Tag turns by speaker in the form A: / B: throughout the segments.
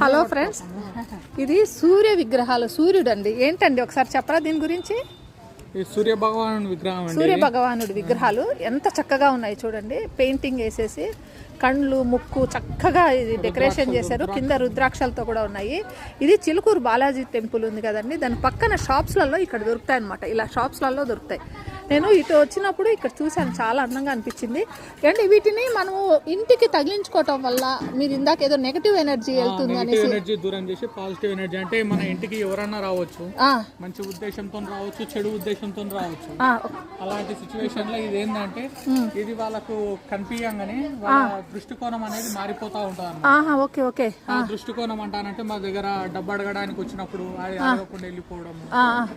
A: Hello friends ఇది సూర్య విగ్రహాలు సూర్యుడు అండి ఏంటండి ఒకసారి చెప్పరా దీని గురించి?
B: సూర్య భగవాను విగ్రహం
A: సూర్య భగవానుడి విగ్రహాలు. ఎంత చక్కగా ఉన్నాయి చూడండి. పెయింటింగ్ వేసేసి కండ్లు ముక్కు చక్కగా ఇది డెకరేషన్ చేశారు. కింద రుద్రాక్షలతో కూడా ఉన్నాయి. ఇది చిలుకూరు బాలాజీ టెంపుల్ ఉంది కదండి. దాని పక్కన షాప్స్లలో ఇక్కడ దొరుకుతాయి అనమాట ఇలా షాప్స్లలో దొరుకుతాయి. నేను ఇటు వచ్చినప్పుడు ఇక్కడ చూశాను చాలా అందంగా అనిపించింది. అండి వీటిని మనము ఇంటికి తగిలించుకోవటం వల్ల మీరు ఇందాక ఏదో నెగటివ్ ఎనర్జీ వెళ్తుంది అనేసి
B: ఎనర్జీ దూరం చేసి పాజిటివ్ ఎనర్జీ అంటే మన ఇంటికి ఎవరన్నా రావచ్చు. మంచి ఉద్దేశంతో రావచ్చు చెడు ఉద్దేశంతో రావచ్చు. అలాంటి సిచ్యువేషన్లో ఇది ఏంటంటే ఇది వాళ్ళకు కనిపించగానే వాళ్ళ దృష్టికోణం అనేది మారిపోతా.
A: ఆహా ఓకే ఓకే.
B: దృష్టికోణం అంటానంటే మా దగ్గర డబ్బు అడగడానికి వచ్చినప్పుడు అది అడగకుండా వెళ్ళిపోవడం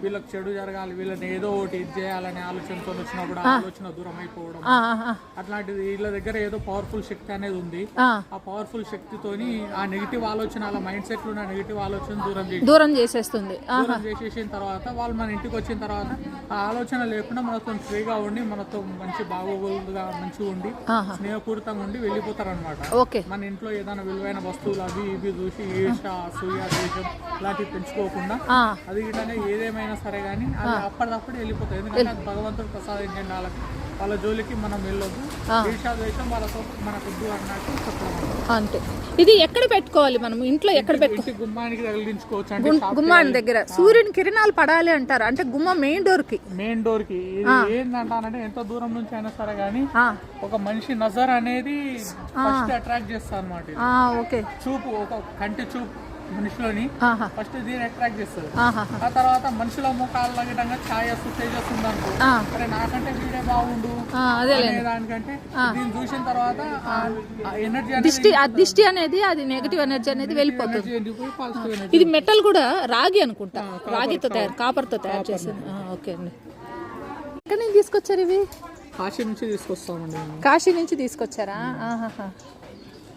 B: వీళ్ళకి చెడు జరగాలి వీళ్ళని ఏదో ఒకటి ఇది చేయాలనే ఆలోచనతో వచ్చినప్పుడు ఆ. ఆలోచన దూరం అయిపోవడం. అట్లాంటిది వీళ్ళ దగ్గర ఏదో పవర్ఫుల్ శక్తి అనేది ఉంది.
A: ఆ.
B: పవర్ఫుల్ శక్తితోని ఆ నెగిటివ్ ఆలోచన అలా మైండ్ సెట్లో నెగిటివ్ ఆలోచన దూరం
A: దూరం చేసేస్తుంది.
B: దూరం చేసేసిన తర్వాత వాళ్ళు మన ఇంటికి వచ్చిన తర్వాత ఆ ఆలోచన లేకుండా మనతో ఫ్రీగా ఉండి మనతో మంచి బాగోగులుగా మంచిగా ఉండి. స్నేహపూరితంగా ఉండి వెళ్ళిపోతారు అనమాట
A: ఓకే.
B: మన ఇంట్లో ఏదైనా విలువైన వస్తువులు అవి ఇవి చూసి ఈర్ష అసూయ ద్వేషం ఇలాంటివి పెంచుకోకుండా అది ఇటనే ఏదేమైనా సరే కానీ అది అప్పటిదప్పుడు వెళ్ళిపోతుంది ఎందుకంటే అది భగవంతుడు ప్రసాదించండి వాళ్ళకి వాళ్ళ జోలికి మనం వెళ్ళొద్దు. ద్వేషం వాళ్ళతో మనకొద్దు అన్నట్టు
A: అంతే. ఇది ఎక్కడ పెట్టుకోవాలి మనం? ఇంట్లో ఎక్కడ పెట్టు
B: ఇంటి గుమ్మానికి తగిలించుకోవచ్చు అంటే
A: గుమ్- గుమ్మాని దగ్గర. సూర్యుని కిరణాలు పడాలి అంటారు. అంటే గుమ్మ మెయిన్ డోర్కి
B: మెయిన్ డోర్కి ఏంటంటానంటే ఎంత దూరం నుంచి అయినా సరే
A: ఆ,
B: ఒక మనిషి నజర్ అనేది ఫస్ట్ అట్రాక్ట్ చేస్తా అనమాట చూపు ఒక కంటి చూపు. మనిషిలోని ఫస్ట్ దీన్ని అట్రాక్ట్ చేస్తుంది.
A: ఆహా.
B: ఆ తర్వాత మనుషుల ముఖాలు తగ్గడంగా ఛాయస్ తేజస్ ఉందనుకో. అరే నాకంటే వీడే బాగుండు దానికంటే దీన్ని చూసిన తర్వాత ఎనర్జీ
A: దిష్టి దిష్టి అనేది అది నెగటివ్ ఎనర్జీ అనేది వెళ్ళిపోతుంది. ఇది మెటల్ కూడా రాగి అనుకుంటా. రాగితో తయారు కాపర్తో తయారు చేసింది. ఓకే అండి. ఎక్కడి నుంచి తీసుకొచ్చారు ఇవి?
B: కాశీ నుంచి తీసుకొస్తామండి.
A: కాశీ నుంచి తీసుకొచ్చారా? ఆహాహా.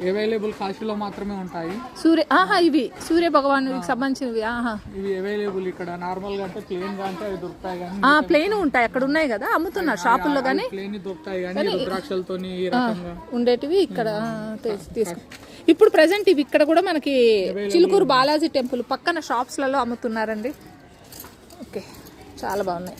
B: అవైలబుల్ కాశీలో మాత్రమే ఉంటాయి.
A: సూర్య ఆహా ఇవి సూర్య భగవానుడికి సంబంధించినవి ఆహా.
B: ఇవి అవైలబుల్ ఇక్కడ. నార్మల్గా అంటే ప్లేన్గా అంటే అవి దొరుకుతాయి కానీ
A: ఆ ప్లెయిన్ ఉంటాయి. అక్కడ ఉన్నాయి కదా అమ్ముతున్నారు షాపుల్లో కానీ
B: ప్లేన్ దొరుకుతాయి కానీ రుద్రాక్షలతో ఈ రకంగా.
A: ఉండేటివి ఇక్కడ తీస్- తీసుకు ఇప్పుడు ప్రజెంట్ ఇవి ఇక్కడ కూడా మనకి చిలుకూరు బాలాజీ టెంపుల్ పక్కన షాప్స్లలో అమ్ముతున్నారండి. ఓకే చాలా బాగున్నాయి.